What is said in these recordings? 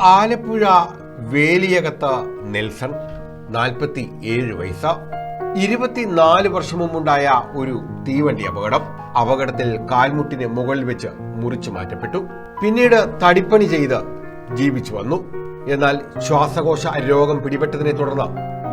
Alappuzha വേലിയകത്ത് Nelson നാൽപ്പത്തി ഏഴ് വയസ്സ് ഇരുപത്തിനാല് വർഷം മുമ്പുണ്ടായ ഒരു തീവണ്ടി അപകടം. അപകടത്തിൽ കാൽമുട്ടിന് മുകളിൽ വെച്ച് മുറിച്ചു മാറ്റപ്പെട്ടു. പിന്നീട് തടിപ്പണി ചെയ്ത് ജീവിച്ചു വന്നു. എന്നാൽ ശ്വാസകോശ രോഗം പിടിപെട്ടതിനെ തുടർന്ന്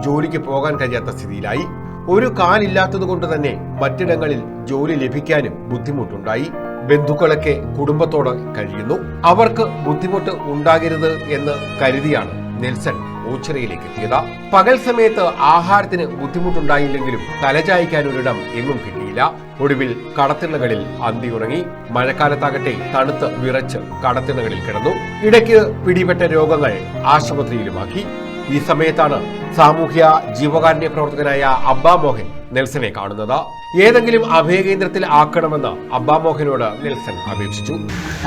ജോലിക്ക് പോകാൻ കഴിയാത്ത സ്ഥിതിയിലായി. ഒരു കാലില്ലാത്തതുകൊണ്ട് തന്നെ മറ്റിടങ്ങളിൽ ജോലി ലഭിക്കാനും ബുദ്ധിമുട്ടുണ്ടായി. ബന്ധുക്കളൊക്കെ കുടുംബത്തോട് കഴിയുന്നു. അവർക്ക് ബുദ്ധിമുട്ട് ഉണ്ടാകരുത് എന്ന് കരുതിയാണ് നെൽസൺ ഓച്ചിറയിലേക്ക് എത്തിയത് പകൽ സമയത്ത് ആഹാരത്തിന് ബുദ്ധിമുട്ടുണ്ടായില്ലെങ്കിലും തലചായ്ക്കാൻ ഒരിടം എങ്ങും കിട്ടിയില്ല. ഒടുവിൽ കടത്തിണ്ണകളിൽ അന്തിയുറങ്ങി. മഴക്കാലത്താകട്ടെ തണുത്ത് വിറച്ച് കടത്തിണ്ണകളിൽ കിടന്നു. ഇടയ്ക്ക് പിടിപെട്ട രോഗങ്ങൾ ആശുപത്രിയിലുമാക്കി. ഈ സമയത്താണ് സാമൂഹ്യ ജീവകാരുണ്യ പ്രവർത്തകനായ അബ്ബാ മോഹൻ നെൽസനെ കാണുന്നത്. ഏതെങ്കിലും അഭയകേന്ദ്രത്തിൽ ആക്കണമെന്ന് അബ്ബാമോഹനോട് നെൽസൺ അപേക്ഷിച്ചു.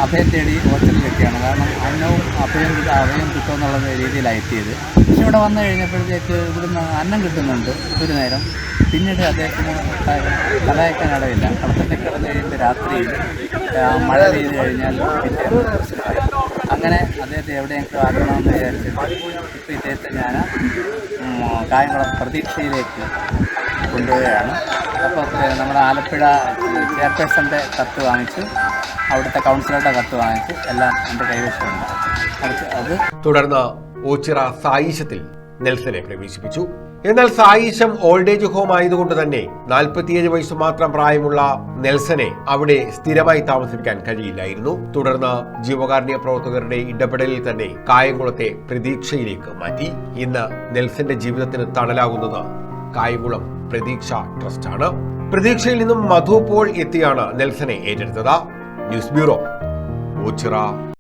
അഭയം തേടി ഹോസ്റ്റലിലെത്തിയാണ് കാരണം അന്നവും അഭയം അഭയം കിട്ടുമെന്നുള്ള രീതിയിലാണ് എത്തിയത് പക്ഷെ ഇവിടെ വന്നു കഴിഞ്ഞപ്പോഴത്തേക്ക് ഇവിടുന്ന് അന്നം കിട്ടുന്നുണ്ട് ഒരു നേരം. പിന്നീട് അദ്ദേഹത്തിന് തലയക്കാൻ ഇടയില്ല കടത്തിന്റെ കിടന്നു കഴിയുമ്പോൾ രാത്രിയിൽ മഴ പെയ്ത് കഴിഞ്ഞാൽ അങ്ങനെ അദ്ദേഹത്തെ എവിടെയെങ്കിലും ആക്കണമെന്ന് വിചാരിച്ചിട്ട് ഇപ്പോൾ ഇദ്ദേഹത്തെ ഞാൻ കായംകുളം പ്രതീക്ഷയിലേക്ക് കൊണ്ടുപോവുകയാണ്. അപ്പോൾ നമ്മുടെ ആലപ്പുഴ ചെയർപേഴ്സന്റെ കത്ത് വാങ്ങിച്ചു. അവിടുത്തെ കൗൺസിലറുടെ കത്ത് വാങ്ങിച്ചു. എല്ലാം എന്റെ കൈവശമുണ്ട്. അത് തുടർന്ന് ഓച്ചിറ സായിശത്തിൽ നെൽസനെ പ്രവേശിപ്പിച്ചു. എന്നാൽ സായിശം ഓൾഡ് ഏജ് ഹോം ആയതുകൊണ്ട് തന്നെ നാൽപ്പത്തിയേഴ് വയസ്സ് മാത്രം പ്രായമുള്ള നെൽസനെ അവിടെ സ്ഥിരമായി താമസിപ്പിക്കാൻ കഴിയില്ലായിരുന്നു. തുടർന്ന് ജീവകാരുണ്യ പ്രവർത്തകരുടെ ഇടപെടലിൽ തന്നെ കായംകുളത്തെ പ്രതീക്ഷയിലേക്ക് മാറ്റി. ഇന്ന് നെൽസന്റെ ജീവിതത്തിന് തണലാകുന്നത് കായംകുളം പ്രതീക്ഷ ട്രസ്റ്റാണ്. പ്രതീക്ഷയിൽ നിന്നും മധു പോൾ എത്തിയാണ് നെൽസനെ ഏറ്റെടുത്തത്. News bureau Ochira.